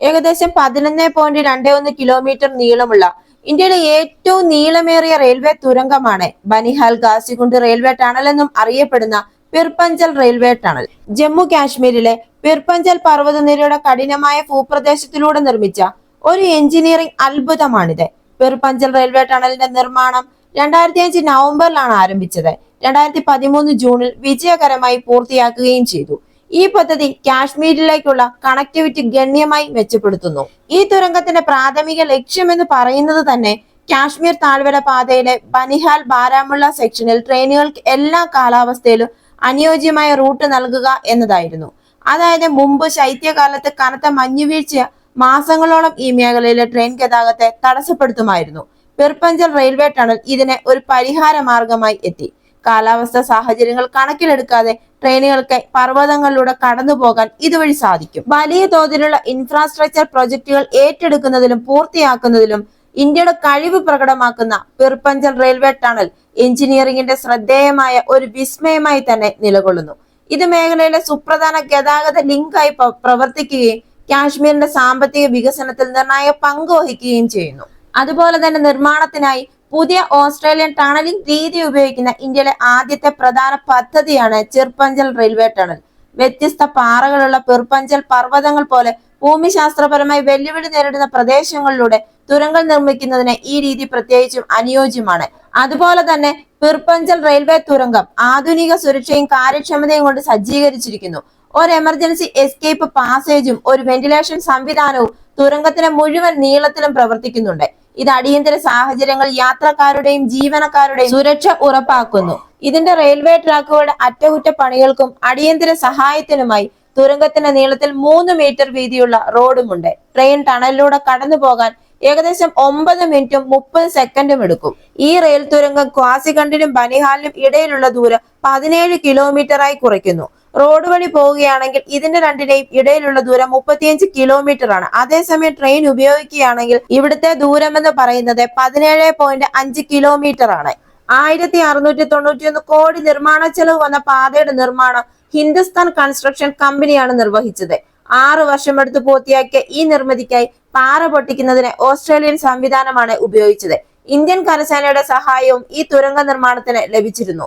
ഏകദേശം പതിനൊന്ന് പോയിന്റ് രണ്ട് ഒന്ന് കിലോമീറ്റർ നീളമുള്ള ഇന്ത്യയിലെ ഏറ്റവും നീളമേറിയ റെയിൽവേ തുരങ്കമാണ് ബനിഹാൽ ഗാസിഗുണ്ട് റെയിൽവേ ടണൽ എന്നും അറിയപ്പെടുന്ന പിർപ്പഞ്ചൽ റെയിൽവേ ടണൽ ജമ്മു കാശ്മീരിലെ പിർപ്പഞ്ചൽ പർവതനിരയുടെ കഠിനമായ ഭൂപ്രദേശത്തിലൂടെ നിർമ്മിച്ച ഒരു എഞ്ചിനീയറിംഗ് അത്ഭുതമാണിത്. പിർപ്പഞ്ചൽ റെയിൽവേ ടണലിന്റെ നിർമ്മാണം രണ്ടായിരത്തി അഞ്ച് നവംബറിലാണ് ആരംഭിച്ചത്. രണ്ടായിരത്തി പതിമൂന്ന് ജൂണിൽ വിജയകരമായി പൂർത്തിയാക്കുകയും ചെയ്തു. ഈ പദ്ധതി കാശ്മീരിലേക്കുള്ള കണക്ടിവിറ്റി ഗണ്യമായി മെച്ചപ്പെടുത്തുന്നു. ഈ തുരങ്കത്തിന്റെ പ്രാഥമിക ലക്ഷ്യമെന്ന് പറയുന്നത് തന്നെ കാശ്മീർ താഴ്വര പാതയിലെ ബനിഹാൽ ബാരാമുള്ള സെക്ഷനിൽ ട്രെയിനുകൾക്ക് എല്ലാ കാലാവസ്ഥയിലും അനുയോജ്യമായ റൂട്ട് നൽകുക എന്നതായിരുന്നു. അതായത് മുമ്പ് ശൈത്യകാലത്ത് കനത്ത മഞ്ഞുവീഴ്ച മാസങ്ങളോളം ഈ മേഖലയിലെ ട്രെയിൻ ഗതാഗതത്തെ തടസ്സപ്പെടുത്തുമായിരുന്നു. പിർപ്പഞ്ചൽ റെയിൽവേ ടണൽ ഇതിനെ ഒരു പരിഹാര മാർഗമായി എത്തി. കാലാവസ്ഥ സാഹചര്യങ്ങൾ കണക്കിലെടുക്കാതെ ട്രെയിനുകൾക്ക് പർവതങ്ങളിലൂടെ കടന്നു പോകാൻ ഇതുവഴി സാധിക്കും. വലിയ തോതിലുള്ള ഇൻഫ്രാസ്ട്രക്ചർ പ്രൊജക്ടുകൾ ഏറ്റെടുക്കുന്നതിലും പൂർത്തിയാക്കുന്നതിലും ഇന്ത്യയുടെ കഴിവ് പ്രകടമാക്കുന്ന പിർപ്പഞ്ചൽ റെയിൽവേ ടണൽ എഞ്ചിനീയറിംഗിന്റെ ശ്രദ്ധേയമായ ഒരു വിസ്മയമായി തന്നെ നിലകൊള്ളുന്നു. ഇത് മേഖലയിലെ സുപ്രധാന ഗതാഗത ലിങ്കായി പ്ര- പ്രവർത്തിക്കുകയും കാശ്മീരിന്റെ സാമ്പത്തിക വികസനത്തിൽ നിർണായക പങ്ക് വഹിക്കുകയും ചെയ്യുന്നു. അതുപോലെ തന്നെ നിർമ്മാണത്തിനായി പുതിയ ഓസ്ട്രേലിയൻ ടണലിംഗ് രീതി ഉപയോഗിക്കുന്ന ഇന്ത്യയിലെ ആദ്യത്തെ പ്രധാന പദ്ധതിയാണ് ചിർപ്പഞ്ചൽ റെയിൽവേ ടണൽ. വ്യത്യസ്ത പാറകളുള്ള പിർപ്പഞ്ചൽ പർവതങ്ങൾ പോലെ ഭൂമിശാസ്ത്രപരമായി വെല്ലുവിളി നേരിടുന്ന പ്രദേശങ്ങളിലൂടെ തുരങ്കൾ നിർമ്മിക്കുന്നതിന് ഈ രീതി പ്രത്യേകിച്ചും അനുയോജ്യമാണ്. അതുപോലെ തന്നെ പിർപ്പഞ്ചൽ റെയിൽവേ തുരങ്കം ആധുനിക സുരക്ഷയും കാര്യക്ഷമതയും കൊണ്ട് സജ്ജീകരിച്ചിരിക്കുന്നു. ഒരു എമർജൻസി എസ്കേപ്പ് പാസേജും ഒരു വെന്റിലേഷൻ സംവിധാനവും തുരങ്കത്തിന് മുഴുവൻ നീളത്തിലും പ്രവർത്തിക്കുന്നുണ്ട്. ഇത് അടിയന്തര സാഹചര്യങ്ങൾ യാത്രക്കാരുടെയും ജീവനക്കാരുടെയും സുരക്ഷ ഉറപ്പാക്കുന്നു. ഇതിന്റെ റെയിൽവേ ട്രാക്കുകളുടെ അറ്റകുറ്റപ്പണികൾക്കും അടിയന്തര സഹായത്തിനുമായി തുരങ്കത്തിന്റെ നീളത്തിൽ മൂന്ന് മീറ്റർ വീതിയുള്ള റോഡുമുണ്ട്. ട്രെയിൻ ടണലിലൂടെ കടന്നു പോകാൻ ഏകദേശം ഒമ്പത് മിനിറ്റും മുപ്പത് സെക്കൻഡും എടുക്കും. ഈ റെയിൽ തുരങ്കം ക്വാസികണ്ടിനും ബനിഹാലിനും ഇടയിലുള്ള ദൂരം പതിനേഴ് കിലോമീറ്ററായി കുറയ്ക്കുന്നു. റോഡ് വഴി പോവുകയാണെങ്കിൽ ഇതിന്റെ രണ്ടിന്റെയും ഇടയിലുള്ള ദൂരം മുപ്പത്തിയഞ്ച് കിലോമീറ്റർ ആണ്. അതേസമയം ട്രെയിൻ ഉപയോഗിക്കുകയാണെങ്കിൽ ഇവിടുത്തെ ദൂരം എന്ന് പറയുന്നത് പതിനേഴ് പോയിന്റ് അഞ്ച് കിലോമീറ്റർ ആണ്. ആയിരത്തി അറുന്നൂറ്റി തൊണ്ണൂറ്റി ഒന്ന് കോടി നിർമ്മാണ ചെലവ് വന്ന പാതയുടെ നിർമ്മാണം ഹിന്ദുസ്ഥാൻ കൺസ്ട്രക്ഷൻ കമ്പനിയാണ് നിർവഹിച്ചത്. ആറു വർഷമെടുത്ത് പൂർത്തിയാക്കിയ ഈ നിർമ്മിതിക്കായി പാറ പൊട്ടിക്കുന്നതിന് ഓസ്ട്രേലിയൻ സംവിധാനമാണ് ഉപയോഗിച്ചത്. ഇന്ത്യൻ കരസേനയുടെ സഹായവും ഈ തുരങ്ക നിർമ്മാണത്തിന് ലഭിച്ചിരുന്നു.